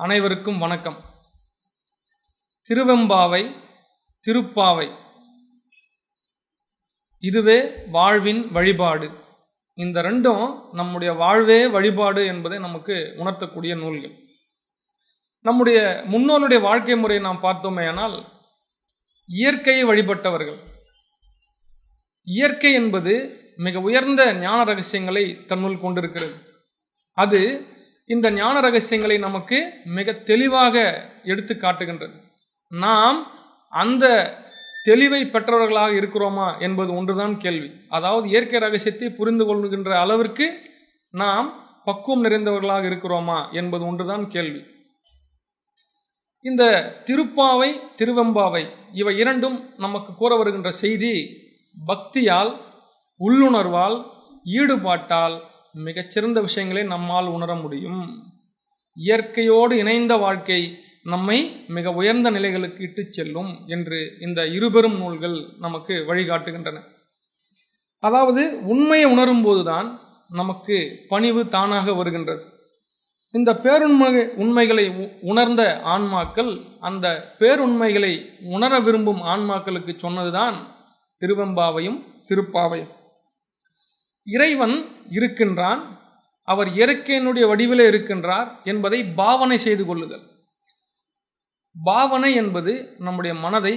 அனைவருக்கும் வணக்கம். திருவெம்பாவை திருப்பாவை. இதுவே வாழ்வின் வழிபாடு. இந்த ரெண்டும் நம்முடைய வாழ்வே வழிபாடு என்பதை நமக்கு உணர்த்தக்கூடிய நூல்கள். நம்முடைய முன்னோருடைய வாழ்க்கை முறையை நாம் பார்த்தோமேயானால் இயற்கையை வழிபட்டவர்கள். இயற்கை என்பது மிக உயர்ந்த ஞான ரகசியங்களை தன்னுள் கொண்டிருக்கிறது. அது இந்த ஞான ரகசியங்களை நமக்கு மிக தெளிவாக எடுத்து காட்டுகின்றது. நாம் அந்த தெளிவை பெற்றவர்களாக இருக்கிறோமா என்பது ஒன்றுதான் கேள்வி. அதாவது இயற்கை ரகசியத்தை புரிந்து கொள்கின்ற அளவிற்கு நாம் பக்குவம் நிறைந்தவர்களாக இருக்கிறோமா என்பது ஒன்றுதான் கேள்வி. இந்த திருப்பாவை திருவெம்பாவை இவை இரண்டும் நமக்கு கூற வருகின்ற செய்தி பக்தியால் உள்ளுணர்வால் ஈடுபாட்டால் மிகச்சிறந்த விஷயங்களை நம்மால் உணர முடியும். இயற்கையோடு இணைந்த வாழ்க்கை நம்மை மிக உயர்ந்த நிலைகளுக்கு இட்டுச் செல்லும் என்று இந்த இருபெரும் நூல்கள் நமக்கு வழிகாட்டுகின்றன. அதாவது உண்மையை உணரும் போதுதான் நமக்கு பணிவு தானாக வருகின்றது. இந்த பேருண்மை உண்மைகளை உ- உணர்ந்த ஆன்மாக்கள் அந்த பேருண்மைகளை உணர விரும்பும் ஆன்மாக்களுக்கு சொன்னதுதான் திருவெம்பாவையும் திருப்பாவையும். இறைவன் இருக்கின்றான் அவர் இயற்கையினுடைய வடிவிலே இருக்கின்றார் என்பதை பாவனை செய்து கொள்ளுதல். பாவனை என்பது நம்முடைய மனதை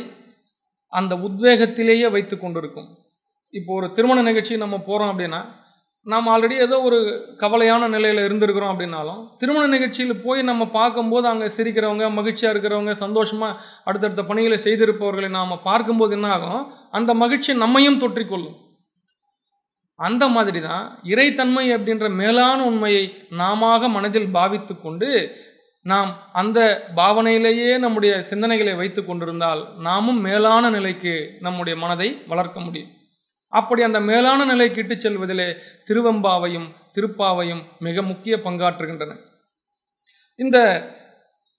அந்த உத்வேகத்திலேயே வைத்து கொண்டிருக்கும். இப்போ ஒரு திருமண நிகழ்ச்சி நம்ம போகிறோம் அப்படின்னா நாம் ஆல்ரெடி ஏதோ ஒரு கவலையான நிலையில் இருந்திருக்கிறோம் அப்படின்னாலும் திருமண நிகழ்ச்சியில் போய் நம்ம பார்க்கும்போது அங்கே சிரிக்கிறவங்க மகிழ்ச்சியாக இருக்கிறவங்க சந்தோஷமாக அடுத்தடுத்த பணிகளை செய்திருப்பவர்களை நாம் பார்க்கும்போது என்ன ஆகும்? அந்த மகிழ்ச்சி நம்மையும் தொற்றிக்கொள்ளும். அந்த மாதிரி தான் இறைத்தன்மை அப்படின்ற மேலான உண்மையை நாமாக மனதில் பாவித்து கொண்டு நாம் அந்த பாவனையிலேயே நம்முடைய சிந்தனைகளை வைத்து கொண்டிருந்தால் நாமும் மேலான நிலைக்கு நம்முடைய மனதை வளர்க்க முடியும். அப்படி அந்த மேலான நிலைக்கு இட்டுச் செல்வதிலே திருவம்பாவையும் திருப்பாவையும் மிக முக்கிய பங்காற்றுகின்றன. இந்த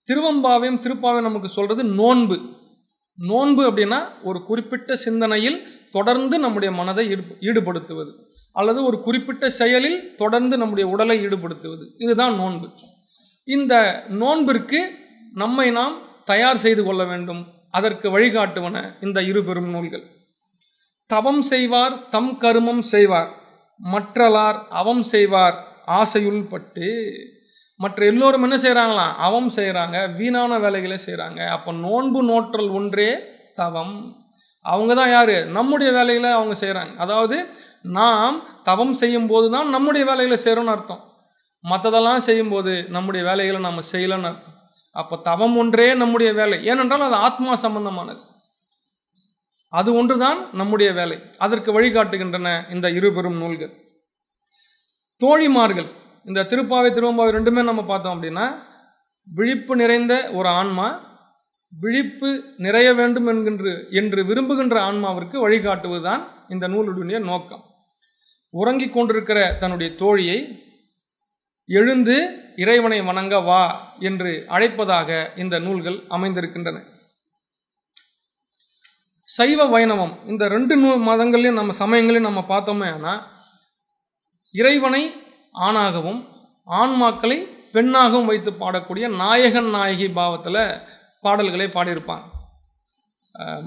திருவம்பாவையும் திருப்பாவையும் நமக்கு சொல்றது நோன்பு. நோன்பு அப்படின்னா ஒரு குறிப்பிட்ட சிந்தனையில் தொடர்ந்து நம்முடைய மனதை ஈடு- ஈடுபடுத்துவது. அல்லது ஒரு குறிப்பிட்ட செயலில் தொடர்ந்து நம்முடைய உடலை ஈடுபடுத்துவது. இதுதான் நோன்பு. இந்த நோன்பிற்கு நம்மை நாம் தயார் செய்து கொள்ள வேண்டும். அதற்கு வழிகாட்டுவன இந்த இரு பெரும் நூல்கள். தவம் செய்வார் தம் கருமம் செய்வார். மற்றலார் அவம் செய்வார் ஆசையுள் பட்டு. மற்ற எல்லோரும் என்ன செய்கிறாங்களாம் அவம் செய்கிறாங்க வீணான வேலைகளை செய்கிறாங்க அப்போ நோன்பு நோற்றல் ஒன்றே தவம். அவங்க தான் யார்? நம்முடைய வேலைகளை அவங்க செய்கிறாங்க அதாவது நாம் தவம் செய்யும் போது தான் நம்முடைய வேலைகளை செய்கிறோன்னு அர்த்தம். மற்றதெல்லாம் செய்யும்போது நம்முடைய வேலைகளை நம்ம செய்யலைன்னு அர்த்தம். அப்போ தவம் ஒன்றே நம்முடைய வேலை. ஏனென்றால் அது ஆத்மா சம்பந்தமானது. அது ஒன்றுதான் நம்முடைய வேலை. அதற்கு வழிகாட்டுகின்றன இந்த இரு பெரும் நூல்கள். தோழிமார்கள் இந்த திருப்பாவை திருவம்பாவை ரெண்டுமே நம்ம பார்த்தோம் அப்படின்னா விழிப்பு நிறைந்த ஒரு ஆன்மா விழிப்பு நிறைய வேண்டும் என்கின்ற என்று விரும்புகின்ற ஆன்மாவிற்கு வழிகாட்டுவதுதான் இந்த நூலுடைய நோக்கம். உறங்கிக் கொண்டிருக்கிற தன்னுடைய தோழியை எழுந்து இறைவனை வணங்க வா என்று அழைப்பதாக இந்த நூல்கள் அமைந்திருக்கின்றன. சைவ வைணவம் இந்த ரெண்டு நூ மதங்களையும் நம்ம சமயங்களையும் நம்ம பார்த்தோமே ஆனால் இறைவனை ஆணாகவும் ஆன்மாக்களை பெண்ணாகவும் வைத்து பாடக்கூடிய நாயகன் நாயகி பாவத்தில் பாடல்களை பாடியிருப்பாங்க.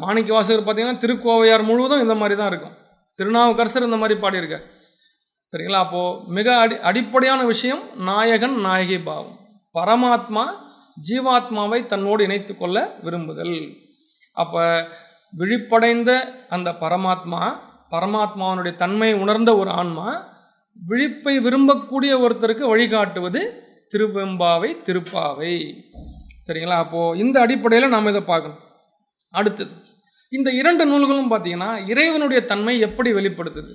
மாணிக்க வாசகர் பார்த்தீங்கன்னா திருக்கோவையார் முழுவதும் இந்த மாதிரி தான் இருக்கும். திருநாவுக்கரசர் இந்த மாதிரி பாடியிருக்கார். சரிங்களா? அப்போது மிக அடி அடிப்படையான விஷயம் நாயகன் நாயகி பாவம். பரமாத்மா ஜீவாத்மாவை தன்னோடு இணைத்து கொள்ள விரும்புதல். அப்போ விழிப்படைந்த அந்த பரமாத்மா பரமாத்மாவனுடைய தன்மை உணர்ந்த ஒரு ஆன்மா விழிப்பை விரும்பக்கூடிய ஒருத்தருக்கு வழிகாட்டுவது திருவெம்பாவை திருப்பாவை. சரிங்களா? அப்போது இந்த அடிப்படையில் நாம் இதை பார்க்கணும். அடுத்தது இந்த இரண்டு நூல்களும் பார்த்தீங்கன்னா இறைவனுடைய தன்மை எப்படி வெளிப்படுத்துது?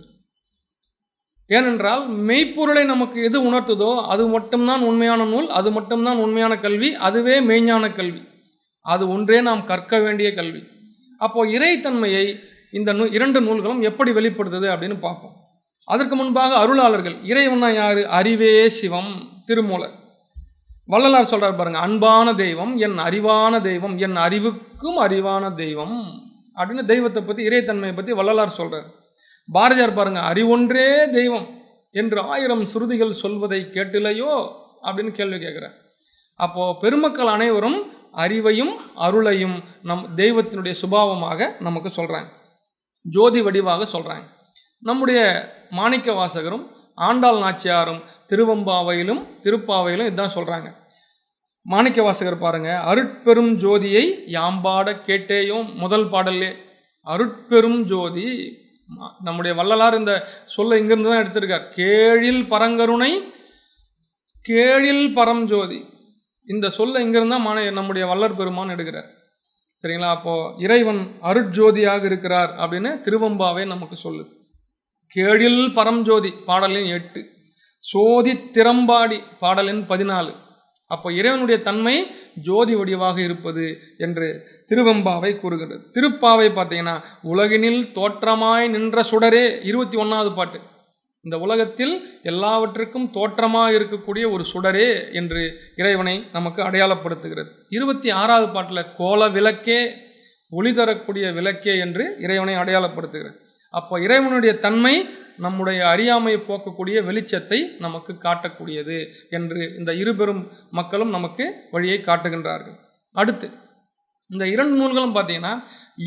ஏனென்றால் மெய்ப்பொருளை நமக்கு எது உணர்த்துதோ அது மட்டும்தான் உண்மையான நூல் அது மட்டும்தான் உண்மையான கல்வி அதுவே மெய்ஞான கல்வி. அது ஒன்றே நாம் கற்க வேண்டிய கல்வி. அப்போ இறைத்தன்மையை இந்த நூ இரண்டு நூல்களும் எப்படி வெளிப்படுத்துது அப்படின்னு பார்ப்போம். அதற்கு முன்பாக அருளாளர்கள் இறைவனா யாரு? அறிவே சிவம் திருமூலர். வள்ளலார் சொல்கிறார் பாருங்க அன்பான தெய்வம் என் அறிவான தெய்வம் என் அறிவுக்கும் அறிவான தெய்வம் அப்படின்னு தெய்வத்தை பற்றி இறைத்தன்மையை பற்றி வள்ளலார் சொல்கிறார் பாரதியார் பாருங்க அறிவொன்றே தெய்வம் என்று ஆயிரம் சுருதிகள் சொல்வதை கேட்டிலையோ? அப்படின்னு கேள்வி கேட்குறார். அப்போது பெருமக்கள் அனைவரும் அறிவையும் அருளையும் நம் தெய்வத்தினுடைய சுபாவமாக நமக்கு சொல்கிறாங்க ஜோதி வடிவாக சொல்கிறாங்க நம்முடைய மாணிக்க வாசகரும் ஆண்டாள் நாச்சியாரும் திருவம்பாவையிலும் திருப்பாவையிலும் இதுதான் சொல்கிறாங்க மாணிக்க வாசகர் பாருங்க அருட்பெரும் ஜோதியை யாம்பாட கேட்டேயும் முதல் பாடல்லே. அருட்பெரும் ஜோதி நம்முடைய வள்ளலார் இந்த சொல்ல இங்கிருந்து தான் எடுத்திருக்கார். கேழில் பரங்கருணை கேழில் பரம்ஜோதி இந்த சொல்ல இங்கிருந்து தான் மாண நம்முடைய வள்ளற் பெருமான் எடுக்கிறார். சரிங்களா? அப்போது இறைவன் அருட்ஜோதியாக இருக்கிறார் அப்படின்னு திருவம்பாவே நமக்கு சொல்லுது. கேழில் பரம்ஜோதி பாடலின் எட்டு. சோதி திறம்பாடி பாடலின் பதினாலு. அப்போ இறைவனுடைய தன்மை ஜோதி வடிவாக இருப்பது என்று திருவெம்பாவை கூறுகிறது திருப்பாவை பார்த்தீங்கன்னா உலகினில் தோற்றமாய் நின்ற சுடரே இருபத்தி ஒன்றாவது பாட்டு. இந்த உலகத்தில் எல்லாவற்றுக்கும் தோற்றமாக இருக்கக்கூடிய ஒரு சுடரே என்று இறைவனை நமக்கு அடையாளப்படுத்துகிறது. இருபத்தி ஆறாவது பாட்டில் கோல விளக்கே ஒளி தரக்கூடிய விளக்கே என்று இறைவனை அடையாளப்படுத்துகிறது. அப்போ இறைவனுடைய தன்மை நம்முடைய அறியாமையை போக்கக்கூடிய வெளிச்சத்தை நமக்கு காட்டக்கூடியது என்று இந்த இருபெரும் மக்களும் நமக்கு வழியை காட்டுகின்றார்கள். அடுத்து இந்த இரண்டு நூல்களும் பார்த்தீங்கன்னா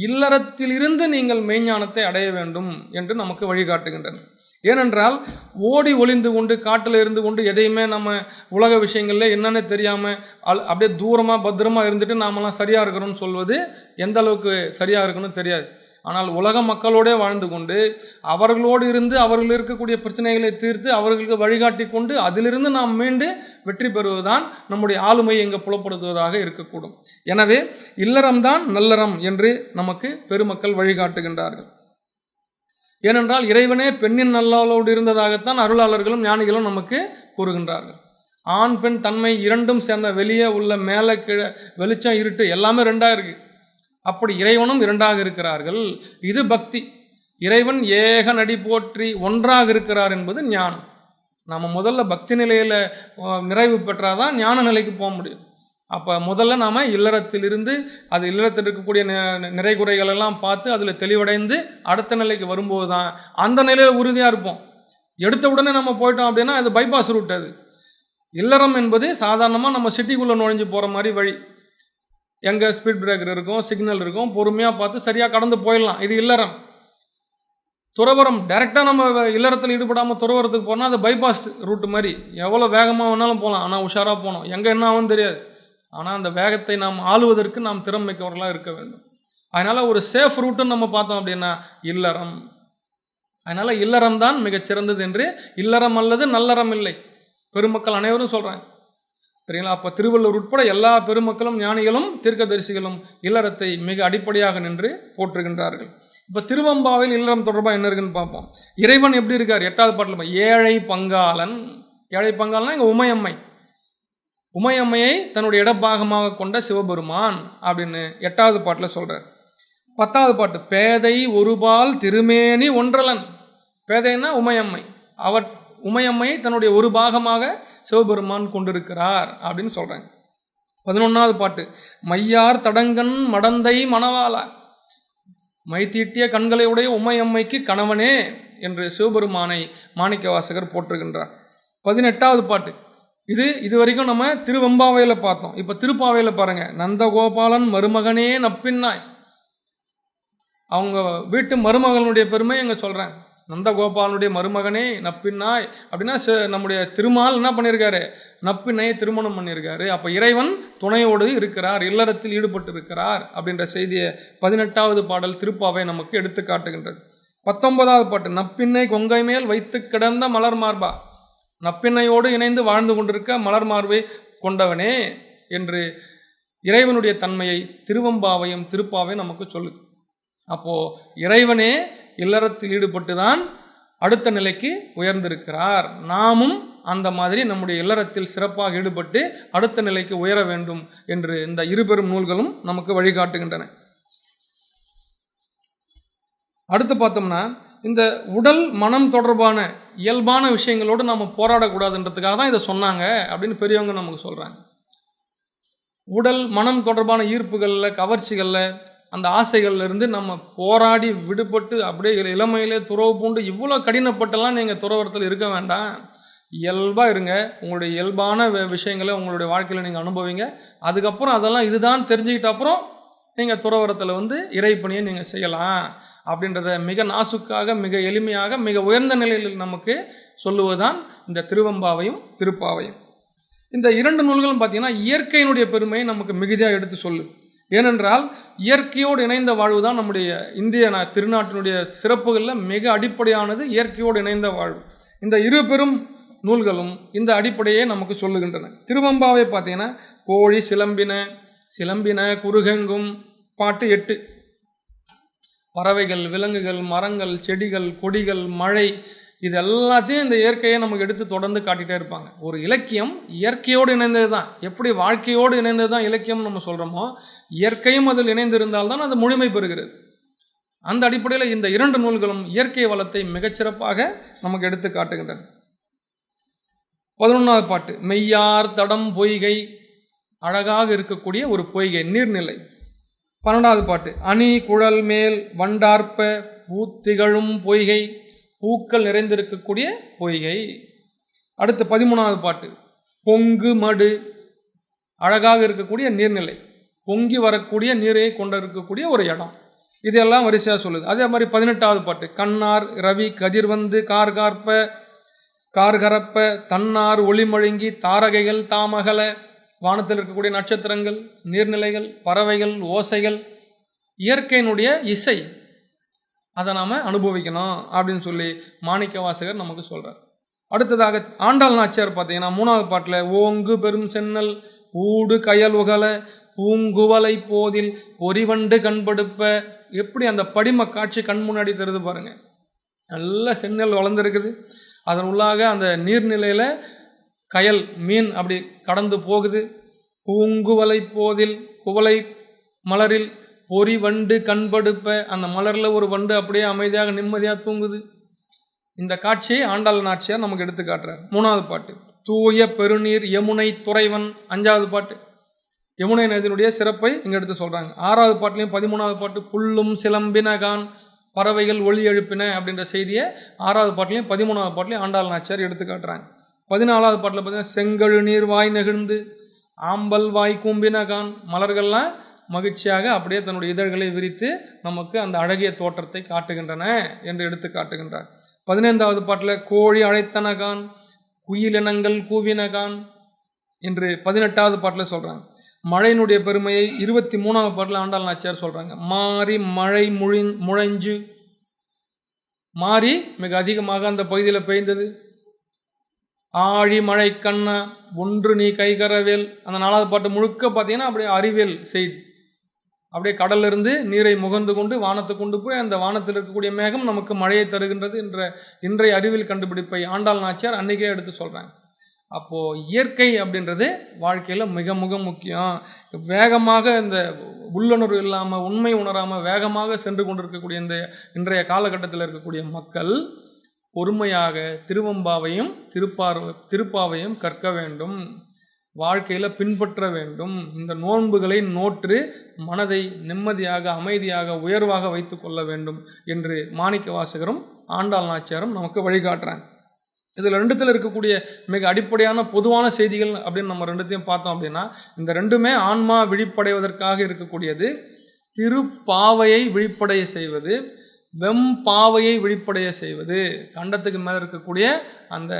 இல்லறத்திலிருந்து நீங்கள் மெய்ஞானத்தை அடைய வேண்டும் என்று நமக்கு வழிகாட்டுகின்றன. ஏனென்றால் ஓடி ஒளிந்து கொண்டு காட்டில் இருந்து கொண்டு எதையுமே நம்ம உலக விஷயங்களில் என்னென்னு தெரியாமல் அல் அப்படியே தூரமாக பத்திரமாக இருந்துட்டு நாமெல்லாம் சரியாக இருக்கிறோம்னு சொல்வது எந்த அளவுக்கு சரியாக இருக்கணும் தெரியாது. ஆனால் உலக மக்களோடே வாழ்ந்து கொண்டு அவர்களோடு இருந்து அவர்கள் இருக்கக்கூடிய பிரச்சனைகளை தீர்த்து அவர்களுக்கு வழிகாட்டி கொண்டு அதிலிருந்து நாம் மீண்டு வெற்றி பெறுவதுதான் நம்முடைய ஆளுமை இங்கு புலப்படுத்துவதாக இருக்கக்கூடும். எனவே இல்லறம்தான் நல்லறம் என்று நமக்கு பெருமக்கள் வழிகாட்டுகின்றார்கள். ஏனென்றால் இறைவனே பெண்ணின் நல்லாளோடு இருந்ததாகத்தான் அருளாளர்களும் ஞானிகளும் நமக்கு கூறுகின்றார்கள். ஆண் பெண் தன்மை இரண்டும் சேர்ந்த வெளியே உள்ள மேலே கீழே வெளிச்சம் இருட்டு எல்லாமே ரெண்டாக இருக்குது அப்படி இறைவனும் இரண்டாக இருக்கிறார்கள். இது பக்தி. இறைவன் ஏக நடி போற்றி ஒன்றாக இருக்கிறார் என்பது ஞானம். நம்ம முதல்ல பக்தி நிலையில் நிறைவு பெற்றாதான் ஞான நிலைக்கு போக முடியும். அப்போ முதல்ல நாம் இல்லறத்திலிருந்து அது இல்லறத்தில் இருக்கக்கூடிய நிறைகுறைகள் நிறை எல்லாம் பார்த்து அதில் தெளிவடைந்து அடுத்த நிலைக்கு வரும்போது தான் அந்த நிலையில் உறுதியாக இருப்போம். எடுத்த உடனே நம்ம போயிட்டோம் அப்படின்னா அது பைபாஸ் ரூட் அது. இல்லறம் என்பது சாதாரணமாக நம்ம சிட்டிக்குள்ளே நுழைஞ்சு போகிற மாதிரி வழி. எங்கே ஸ்பீட் பிரேக்கர் இருக்கும் சிக்னல் இருக்கும் பொறுமையாக பார்த்து சரியாக கடந்து போயிடலாம். இது இல்லறம். துறவரம் டைரெக்டாக நம்ம இல்லறத்தில் ஈடுபடாமல் துறவரத்துக்கு போனால் அது பைபாஸ் ரூட்டு மாதிரி. எவ்வளோ வேகமாக வேணாலும் போகலாம் ஆனால் உஷாராக போகணும். எங்கே என்ன ஆகும் தெரியாது. ஆனால் அந்த வேகத்தை நாம் ஆளுவதற்கு நாம் திறமைக்கவர்களாக இருக்க வேண்டும். அதனால் ஒரு சேஃப் ரூட்டுன்னு நம்ம பார்த்தோம் அப்படின்னா இல்லறம். அதனால் இல்லறம் தான் மிகச்சிறந்தது என்று இல்லறம் அல்லது நல்லறம் இல்லை. பெருமக்கள் அனைவரும் சொல்கிறாங்க சரிங்களா? அப்போ திருவள்ளுவர் உட்பட எல்லா பெருமக்களும் ஞானிகளும் தீர்க்கதரிசிகளும் இல்லறத்தை மிக அடிப்படையாக நின்று போற்றுகின்றார்கள். இப்போ திருவம்பாவில் இல்லறம் தொடர்பாக என்ன இருக்குன்னு பார்ப்போம். இறைவன் எப்படி இருக்கார்? எட்டாவது பாட்டில் ஏழை பங்காளன். ஏழை பங்காளனா இங்கே உமையம்மை. உமையம்மையை தன்னுடைய இடப்பாகமாக கொண்ட சிவபெருமான் அப்படின்னு எட்டாவது பாட்டில் சொல்கிறார் பத்தாவது பாட்டு பேதை ஒருபால் திருமேனி ஒன்றலன். பேதைன்னா உமையம்மை. அவர் உமையம்மையை தன்னுடைய ஒரு பாகமாக சிவபெருமான் கொண்டிருக்கிறார் அப்படின்னு சொல்கிறாங்க பதினொன்றாவது பாட்டு மையார் தடங்கன் மடந்தை மணவாளா மை தீட்டிய கண்களை உடைய உமையம்மைக்கு கணவனே என்று சிவபெருமானை மாணிக்கவாசகர் போற்றுகின்றார். பதினெட்டாவது பாட்டு இது இது வரைக்கும் நம்ம திருவெம்பாவையில் பார்த்தோம். இப்போ திருப்பாவையில் பாருங்கள் நந்தகோபாலன் மருமகனே நப்பின்னாய். அவங்க வீட்டு மருமகனுடைய பெருமை எங்கே சொல்கிறேன் நந்தகோபாலனுடைய மருமகனே நப்பின்னாய் அப்படின்னா ச- நம்முடைய திருமால் என்ன பண்ணியிருக்காரு நப்பின்னையை திருமணம் பண்ணியிருக்காரு அப்போ இறைவன் துணையோடு இருக்கிறார் இல்லறத்தில் ஈடுபட்டு இருக்கிறார் அப்படின்ற செய்தியை பதினெட்டாவது பாடல் திருப்பாவை நமக்கு எடுத்து காட்டுகின்றது. பத்தொன்பதாவது பாட்டு நப்பின்னை கொங்கை மேல் வைத்து கிடந்த மலர் மார்பா. நப்பின்னையோடு இணைந்து வாழ்ந்து கொண்டிருக்க மலர் மார்பை கொண்டவனே என்று இறைவனுடைய தன்மையை திருவம்பாவையும் திருப்பாவையும் நமக்கு சொல்லுது. அப்போது இறைவனே இல்லறத்தில் ஈடுபட்டு தான் அடுத்த நிலைக்கு உயர்ந்திருக்கிறார். நாமும் அந்த மாதிரி நம்முடைய இல்லறத்தில் சிறப்பாக ஈடுபட்டு அடுத்த நிலைக்கு உயர வேண்டும் என்று இந்த இருபெரும் நூல்களும் நமக்கு வழிகாட்டுகின்றன. அடுத்து பார்த்தோம்னா இந்த உடல் மனம் தொடர்பான இயல்பான விஷயங்களோடு நம்ம போராடக்கூடாதுன்றதுக்காக தான் இதை சொன்னாங்க அப்படின்னு பெரியவங்க நமக்கு சொல்கிறாங்க உடல் மனம் தொடர்பான ஈர்ப்புகளில் கவர்ச்சிகளில் அந்த ஆசைகள்லேருந்து நம்ம போராடி விடுபட்டு அப்படியே இளமையிலே துறவு பூண்டு இவ்வளோ கடினப்பட்டெல்லாம் நீங்கள் துறவரத்தில் இருக்க வேண்டாம். இயல்பாக இருங்க. உங்களுடைய இயல்பான விஷயங்களை உங்களுடைய வாழ்க்கையில் நீங்கள் அனுபவிங்க. அதுக்கப்புறம் அதெல்லாம் இதுதான் தெரிஞ்சுக்கிட்ட அப்புறம் நீங்கள் துறவரத்தில் வந்து இறைப்பணியை நீங்கள் செய்யலாம். அப்படின்றத மிக நாசுக்காக மிக எளிமையாக மிக உயர்ந்த நிலையில் நமக்கு சொல்லுவதுதான் இந்த திருவம்பாவையும் திருப்பாவையும். இந்த இரண்டு நூல்களும் பார்த்தீங்கன்னா இயற்கையினுடைய பெருமையை நமக்கு மிகுதியாக எடுத்து சொல்லு. ஏனென்றால் இயற்கையோடு இணைந்த வாழ்வு தான் நம்முடைய இந்திய திருநாட்டினுடைய சிறப்புகளில் மிக அடிப்படையானது இயற்கையோடு இணைந்த வாழ்வு. இந்த இரு பெரும் நூல்களும் இந்த அடிப்படையே நமக்கு சொல்லுகின்றன. திருவம்பாவை பார்த்தீங்கன்னா கோழி சிலம்பின சிலம்பின குருகெங்கும் பாட்டு எட்டு. பறவைகள் விலங்குகள் மரங்கள் செடிகள் கொடிகள் மழை இது எல்லாத்தையும் இந்த இயற்கையை நமக்கு எடுத்து தொடர்ந்து காட்டிகிட்டே இருப்பாங்க. ஒரு இலக்கியம் இயற்கையோடு இணைந்தது தான் எப்படி வாழ்க்கையோடு இணைந்தது தான் இலக்கியம் நம்ம சொல்கிறோமோ இயற்கையும் அதில் இணைந்திருந்தால்தான் அது முழுமை பெறுகிறது. அந்த அடிப்படையில் இந்த இரண்டு நூல்களும் இயற்கை வளத்தை மிகச்சிறப்பாக நமக்கு எடுத்து காட்டுகின்றன. பதினொன்றாவது பாட்டு மெய்யார் தடம் பொய்கை அழகாக இருக்கக்கூடிய ஒரு பொய்கை நீர்நிலை. பன்னெண்டாவது பாட்டு அணி குழல் மேல் வண்டார்ப்ப பூத்திகழும் பொய்கை பூக்கள் நிறைந்திருக்கக்கூடிய பொய்கை. அடுத்து பதிமூணாவது பாட்டு. பொங்கு மடு. அழகாக இருக்கக்கூடிய நீர்நிலை. பொங்கி வரக்கூடிய நீரை கொண்டு இருக்கக்கூடிய ஒரு இடம். இதெல்லாம் வரிசையாக சொல்லுது. அதே மாதிரி பதினெட்டாவது பாட்டு. கண்ணார் ரவி கதிர்வந்து கார்கார்ப்ப கார்கரப்ப தன்னார் ஒளிமழுங்கி தாரகைகள் தாமகல வானத்தில் இருக்கக்கூடிய நட்சத்திரங்கள் நீர்நிலைகள் பறவைகள் ஓசைகள் இயற்கையினுடைய இசை. அதை நாம் அனுபவிக்கணும் அப்படின்னு சொல்லி மாணிக்க வாசகர் நமக்கு சொல்கிறார் அடுத்ததாக ஆண்டாள் நாச்சியார் பார்த்தீங்கன்னா மூணாவது பாட்டில் ஓங்கு பெரும் சென்னல் ஊடு கயல் உகல பூங்குவலை போதில் பொறிவண்டு கண்படுப்ப எப்படி அந்த படிம காட்சி கண் முன்னாடி தருது பாருங்க. நல்ல சென்னல் வளர்ந்துருக்குது. அதன் உள்ளாக அந்த நீர்நிலையில் கயல் மீன் அப்படி கடந்து போகுது. பூங்குவலை போதில் குவலை மலரில் பொறி வண்டு கண்படுப்ப அந்த மலரில் ஒரு வண்டு அப்படியே அமைதியாக நிம்மதியாக தூங்குது. இந்த காட்சியை ஆண்டாள் நாச்சியார் நமக்கு எடுத்து காட்டுறார். மூணாவது பாட்டு தூய பெருநீர் யமுனை துறைவன் அஞ்சாவது பாட்டு. யமுனை நதியினுடைய சிறப்பை இங்கே எடுத்து சொல்கிறாங்க ஆறாவது பாட்டிலையும் பதிமூணாவது பாட்டு புல்லும் சிலம்பினகான் பறவைகள் ஒளி எழுப்பின அப்படின்ற செய்தியை ஆறாவது பாட்டிலையும் பதிமூணாவது பாட்டிலையும் ஆண்டாள் நாச்சியார் எடுத்து காட்டுறாங்க. பதினாலாவது பாட்டில் பார்த்தீங்கன்னா செங்கழு நீர் வாய் நெகிழ்ந்து ஆம்பல் வாய் கூம்பினகான் மலர்கள்லாம் மகிழ்ச்சியாக அப்படியே தன்னுடைய இதழ்களை விரித்து நமக்கு அந்த அழகிய தோற்றத்தை காட்டுகின்றன என்று எடுத்து காட்டுகின்றார். பதினைந்தாவது பாட்டில் கோழி அழைத்தனகான் குயிலினங்கள் கூவினகான் என்று பதினெட்டாவது பாட்டில் சொல்கிறாங்க மழையினுடைய பெருமையை இருபத்தி மூணாவது பாட்டில் ஆண்டாள் நாச்சியார் சொல்கிறாங்க மாறி மழை முழி முழைஞ்சு மாறி மிக அதிகமாக அந்த பகுதியில் பெய்ந்தது. ஆழி மழை கண்ணா ஒன்று நீ கைகரவேல் அந்த நாலாவது பாட்டு முழுக்க பார்த்தீங்கன்னா அப்படியே அறிவியல் செய்தி. அப்படியே கடல்ல இருந்து நீரை முகந்து கொண்டு வானத்தை கொண்டு போய் அந்த வானத்தில் இருக்கக்கூடிய மேகம் நமக்கு மழையை தருகின்றது என்ற இன்றைய அறிவியல் கண்டுபிடிப்பை ஆண்டாள் நாச்சியார் அன்னைக்கே எடுத்து சொல்கிறாங்க அப்போது இயற்கை அப்படின்றது வாழ்க்கையில் மிக மிக முக்கியம். வேகமாக இந்த உள்ளுணர்வு இல்லாமல் உண்மை உணராமல் வேகமாக சென்று கொண்டிருக்கக்கூடிய இந்த இன்றைய காலகட்டத்தில் இருக்கக்கூடிய மக்கள் பொறுமையாக திருவம்பாவையும் திருப்பார் திருப்பாவையும் கற்க வேண்டும். வாழ்க்கையில் பின்பற்ற வேண்டும். இந்த நோன்புகளை நோற்று மனதை நிம்மதியாக அமைதியாக உயர்வாக வைத்து கொள்ள வேண்டும் என்று மாணிக்க வாசகரும் ஆண்டாள் நாச்சியாரும் நமக்கு வழிகாட்டுறாங்க. இதில் ரெண்டுத்தில் இருக்கக்கூடிய மிக அடிப்படையான பொதுவான செய்திகள் அப்படின்னு நம்ம ரெண்டுத்தையும் பார்த்தோம் அப்படின்னா இந்த ரெண்டுமே ஆன்மா விழிப்படைவதற்காக இருக்கக்கூடியது. திருப்பாவையை விழிப்படைய செய்வது வெம்பாவையை விழிப்படைய செய்வது. கண்டத்துக்கு மேலே இருக்கக்கூடிய அந்த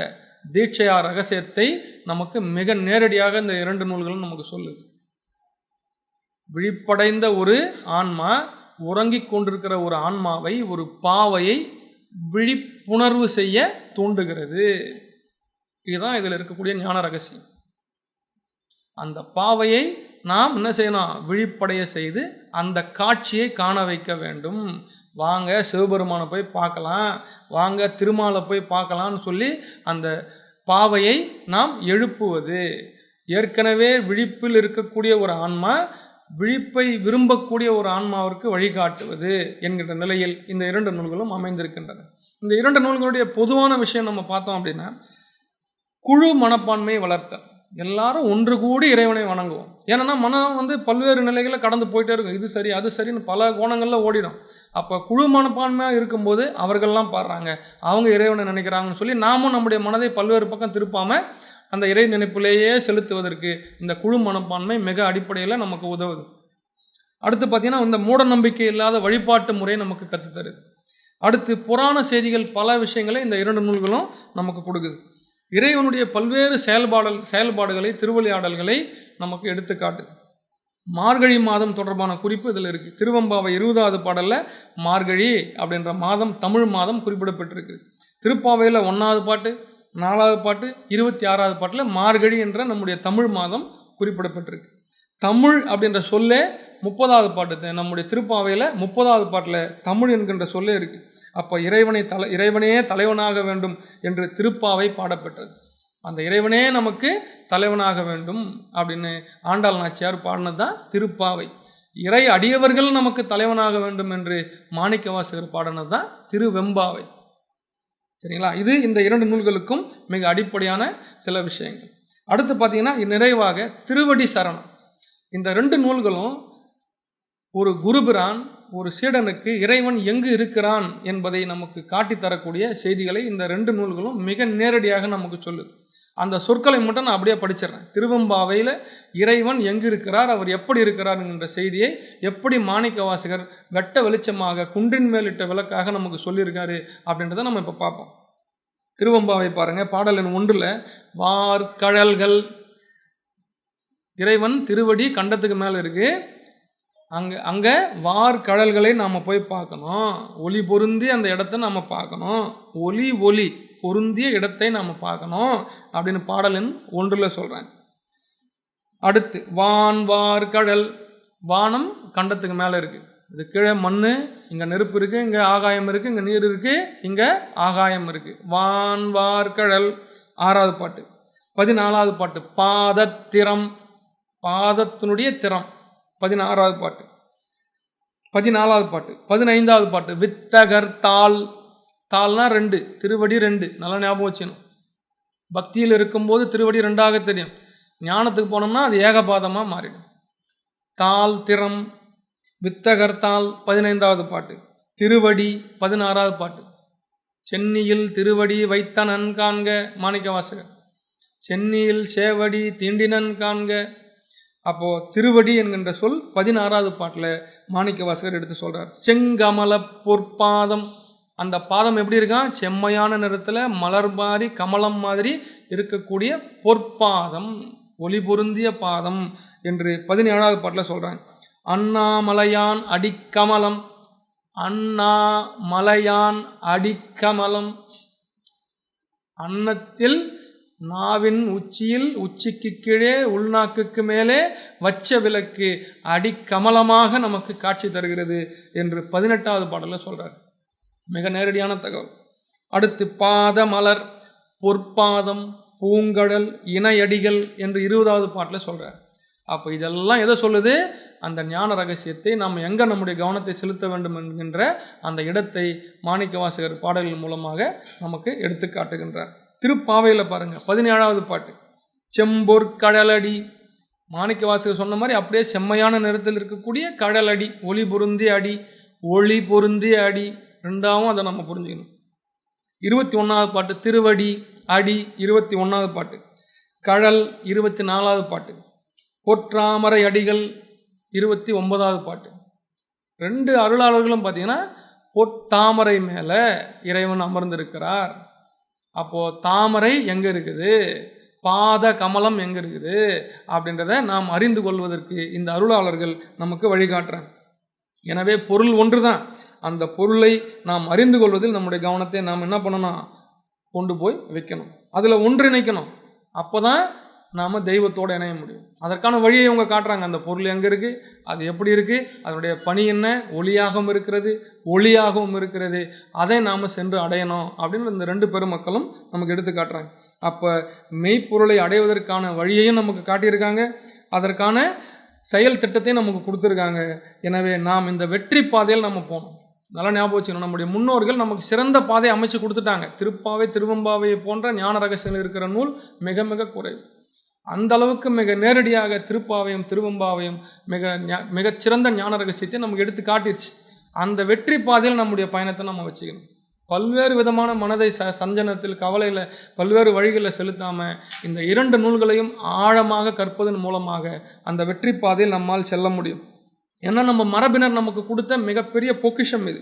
தீட்சையா ரகசியத்தை நமக்கு மிக நேரடியாக இந்த இரண்டு நூல்களும் நமக்கு சொல்லுது. விழிப்படைந்த ஒரு ஆன்மா உறங்கிக் கொண்டிருக்கிற ஒரு ஆன்மாவை ஒரு பாவையை விழிப்புணர்வு செய்ய தூண்டுகிறது. இதுதான் இதில் இருக்கக்கூடிய ஞான ரகசியம். அந்த பாவையை நாம் என்ன செய்யணும் விழிப்படைய செய்து அந்த காட்சியை காண வைக்க வேண்டும். வாங்க சிவபெருமானை போய் பார்க்கலாம். வாங்க திருமாலை போய் பார்க்கலாம்னு சொல்லி அந்த பாவையை நாம் எழுப்புவது. ஏற்கனவே விழிப்பில் இருக்கக்கூடிய ஒரு ஆன்மா விழிப்பை விரும்பக்கூடிய ஒரு ஆன்மாவிற்கு வழிகாட்டுவது என்கின்ற நிலையில் இந்த இரண்டு நூல்களும் அமைந்திருக்கின்றன. இந்த இரண்டு நூல்களுடைய பொதுவான விஷயம் நம்ம பார்த்தோம் அப்படின்னா குழு மனப்பான்மையை வளர்த்தல். எல்லாரும் ஒன்று கூடி இறைவனை வணங்குவோம். ஏன்னா மனம் வந்து பல்வேறு நிலைகளில் கடந்து போயிட்டே இருக்கும். இது சரி அது சரின்னு பல கோணங்களில் ஓடிடும். அப்போ குழு மனப்பான்மையாக இருக்கும்போது அவர்கள்லாம் பாடுறாங்க. அவங்க இறைவனை நினைக்கிறாங்கன்னு சொல்லி நாமும் நம்முடைய மனதை பல்வேறு பக்கம் திருப்பாமல் அந்த இறை நினைப்பிலேயே செலுத்துவதற்கு இந்த குழு மனப்பான்மை மிக அடிப்படையில் நமக்கு உதவுது. அடுத்து பார்த்தீங்கன்னா இந்த மூட நம்பிக்கை இல்லாத வழிபாட்டு முறை நமக்கு கற்றுத்தருது அடுத்து புராண செய்திகள் பல விஷயங்களை இந்த இரண்டு நூல்களும் நமக்கு கொடுக்குது. இறைவனுடைய பல்வேறு செயல்பாடல் செயல்பாடுகளை திருவிளையாடல்களை நமக்கு எடுத்துக்காட்டு. மார்கழி மாதம் தொடர்பான குறிப்பு இதில் இருக்குது திருவம்பாவை இருபதாவது பாடலில் மார்கழி அப்படின்ற மாதம் தமிழ் மாதம் குறிப்பிடப்பட்டிருக்கு. திருப்பாவையில் ஒன்றாவது பாட்டு நாலாவது பாட்டு இருபத்தி ஆறாவது பாட்டில் மார்கழி என்ற நம்முடைய தமிழ் மாதம் குறிப்பிடப்பட்டிருக்கு. தமிழ் அப்படின்ற சொல்லே முப்பதாவது பாட்டு. நம்முடைய திருப்பாவையில் முப்பதாவது பாட்டில் தமிழ் என்கின்ற சொல்லே இருக்குது அப்போ இறைவனை தலை இறைவனே தலைவனாக வேண்டும் என்று திருப்பாவை பாடப்பெற்றது. அந்த இறைவனே நமக்கு தலைவனாக வேண்டும் அப்படின்னு ஆண்டாள் நாச்சியார் பாடினது தான் திருப்பாவை. இறை அடியவர்கள் நமக்கு தலைவனாக வேண்டும் என்று மாணிக்க வாசகர் பாடினது தான் திருவெம்பாவை. சரிங்களா? இது இந்த இரண்டு நூல்களுக்கும் மிக அடிப்படையான சில விஷயங்கள். அடுத்து பார்த்தீங்கன்னா நிறைவாக திருவடி சரணம். இந்த ரெண்டு நூல்களும் ஒரு குருபிரான் ஒரு சீடனுக்கு இறைவன் எங்கு இருக்கிறான் என்பதை நமக்கு காட்டித் தரக்கூடிய செய்திகளை இந்த ரெண்டு நூல்களும் மிக நேரடியாக நமக்கு சொல்லுது அந்த சொற்களை மட்டும் நான் அப்படியே படிச்சிடுறேன். திருவம்பாவையில் இறைவன் எங்கு இருக்கிறார் அவர் எப்படி இருக்கிறார் என்கின்ற செய்தியை எப்படி மாணிக்க வாசகர் வெட்ட வெளிச்சமாக குன்றின் மேலிட்ட விளக்காக நமக்கு சொல்லியிருக்காரு அப்படின்றத நம்ம இப்போ பார்ப்போம். திருவம்பாவை பாருங்கள் பாடல் எண் ஒன்றில் வார்கழல்கள் இறைவன் திருவடி கண்டத்துக்கு மேலே இருக்கு. அங்கே அங்கே வார்கடல்களை நாம் போய் பார்க்கணும். ஒளி பொருந்தி அந்த இடத்த நம்ம பார்க்கணும். ஒளி ஒளி பொருந்திய இடத்தை நாம் பார்க்கணும் அப்படின்னு பாடலின் ஒன்றில் சொல்கிறேன் அடுத்து வான் வார் கடல் வானம் கண்டத்துக்கு மேலே இருக்குது இது கீழே மண் இங்கே நெருப்பு இருக்குது இங்கே ஆகாயம் இருக்குது இங்கே நீர் இருக்குது இங்கே ஆகாயம் இருக்குது வான் வார் கடல் ஆறாவது பாட்டு. பதினாலாவது பாட்டு பாதத்திரம். பாதத்தினுடைய திறம் பதினாறாவது பாட்டு. பதினாலாவது பாட்டு. பதினைந்தாவது பாட்டு. வித்தகர் தாள். தாள்னா ரெண்டு. திருவடி ரெண்டு. நல்லா ஞாபகம் வச்சுக்கணும். பக்தியில் இருக்கும்போது திருவடி ரெண்டாக தெரியும். ஞானத்துக்கு போனோம்னா அது ஏகபாதமாக மாறிடும். தாள் திறம் வித்தகர் தாள் பதினைந்தாவது பாட்டு. திருவடி பதினாறாவது பாட்டு. சென்னியில் திருவடி வைத்தனன் காண்க மாணிக்க வாசகர் சென்னியில் சேவடி தீண்டினன் காண்க அப்போது திருவடி என்கின்ற சொல் பதினாறாவது பாட்டில் மாணிக்க வாசகர் எடுத்து சொல்கிறார் செங்கமல பொற்பாதம். அந்த பாதம் எப்படி இருக்கான் செம்மையான நிறத்தில் மலர் மாதிரி கமலம் மாதிரி இருக்கக்கூடிய பொற்பாதம் ஒளி பொருந்திய பாதம் என்று பதினேழாவது பாட்டில் சொல்கிறாங்க அண்ணாமலையான் அடிக்கமலம் அண்ணாமலையான் அடிக்கமலம் அன்னத்தில் நாவின் உச்சியில் உச்சிக்கு கீழே உள்நாக்குக்கு மேலே வச்ச விளக்கு அடிக்கமலமாக நமக்கு காட்சி தருகிறது என்று பதினெட்டாவது பாடலில் சொல்கிறார் மிக நேரடியான தகவல். அடுத்து பாத மலர் பொற்பாதம் பூங்கடல் இணையடிகள் என்று இருபதாவது பாட்டில் சொல்கிறார் அப்போ இதெல்லாம் எதை சொல்லுது? அந்த ஞான ரகசியத்தை நாம் எங்கே நம்முடைய கவனத்தை செலுத்த வேண்டும் என்கின்ற அந்த இடத்தை மாணிக்கவாசகர் பாடல்கள் மூலமாக நமக்கு எடுத்து காட்டுகின்றார். திருப்பாவையில் பாருங்கள் பதினேழாவது பாட்டு. செம்பொற் கடலடி. மாணிக்க வாசகர் சொன்ன மாதிரி அப்படியே செம்மையான நிறத்தில் இருக்கக்கூடிய கடலடி ஒளி பொருந்திய அடி ஒளி பொருந்திய அடி ரெண்டாவும் அதை நம்ம புரிஞ்சுக்கணும். இருபத்தி ஒன்றாவது பாட்டு திருவடி அடி இருபத்தி ஒன்றாவது பாட்டு. கழல் இருபத்தி நாலாவது பாட்டு. பொற்றாமரை அடிகள் இருபத்தி ஒன்பதாவது பாட்டு. ரெண்டு அருளாளர்களும் பார்த்தீங்கன்னா பொற்றாமரை மேலே இறைவன் அமர்ந்திருக்கிறார். அப்போது தாமரை எங்கே இருக்குது? பாத கமலம் எங்கே இருக்குது? அப்படின்றத நாம் அறிந்து கொள்வதற்கு இந்த அருளாளர்கள் நமக்கு வழிகாட்டுறாங்க. எனவே பொருள் ஒன்று தான் அந்த பொருளை நாம் அறிந்து கொள்வதில் நம்முடைய கவனத்தை நாம் என்ன பண்ணணும்? கொண்டு போய் வைக்கணும். அதில் ஒன்றிணைக்கணும். அப்போ தான் நாம் தெய்வத்தோடு இணைய முடியும். அதற்கான வழியை இவங்க காட்டுறாங்க. அந்த பொருள் எங்கே இருக்குது அது எப்படி இருக்குது அதனுடைய பணி என்ன? ஒளியாகவும் இருக்கிறது ஒளியாகவும் இருக்கிறது. அதை நாம் சென்று அடையணும் அப்படின்னு இந்த ரெண்டு பெருமக்களும் நமக்கு எடுத்து காட்டுறாங்க. அப்போ மெய்ப்பொருளை அடைவதற்கான வழியையும் நமக்கு காட்டியிருக்காங்க. அதற்கான செயல் திட்டத்தையும் நமக்கு கொடுத்துருக்காங்க. எனவே நாம் இந்த வெற்றி பாதையில் நம்ம போகணும். நல்லா ஞாபகம் வச்சுக்கணும். நம்முடைய முன்னோர்கள் நமக்கு சிறந்த பாதையை அமைச்சு கொடுத்துட்டாங்க. திருப்பாவை திருவம்பாவை போன்ற ஞான ரகசியங்கள் இருக்கிற நூல் மிக மிக குறைவு. அந்த அளவுக்கு மிக நேரடியாக திருப்பாவையும் திருவம்பாவையும் மிக மிகச்சிறந்த ஞான ரகசியத்தை நமக்கு எடுத்து காட்டிடுச்சு அந்த வெற்றி பாதையில் நம்முடைய பயணத்தை நம்ம வச்சுக்கணும். பல்வேறு விதமான மனதை ச சஞ்சனத்தில் கவலையில் பல்வேறு வழிகளில் செலுத்தாமல் இந்த இரண்டு நூல்களையும் ஆழமாக கற்பதன் மூலமாக அந்த வெற்றி பாதையில் நம்மால் செல்ல முடியும். ஏன்னா நம்ம மரபினர் நமக்கு கொடுத்த மிகப்பெரிய பொக்கிஷம் இது.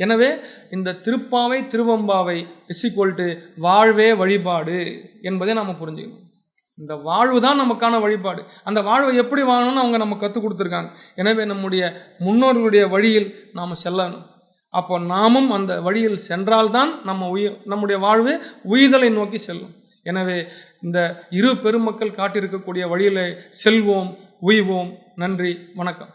எனவே இந்த திருப்பாவை திருவம்பாவை இஸ் டு வாழ்வே வழிபாடு என்பதை நாம் புரிஞ்சுக்கணும். இந்த வாழ்வு தான் நமக்கான வழிபாடு. அந்த வாழ்வை எப்படி வாழணும்னு அவங்க நமக்கு கற்றுக் கொடுத்துருக்காங்க. எனவே நம்முடைய முன்னோர்களுடைய வழியில் நாம் செல்லணும். அப்போ நாமும் அந்த வழியில் சென்றால்தான் நம்ம உயிர் நம்முடைய வாழ்வு உயிர்தலை நோக்கி செல்லும். எனவே இந்த இரு பெருமக்கள் காட்டியிருக்கக்கூடிய வழியில் செல்வோம் உய்வோம். நன்றி வணக்கம்.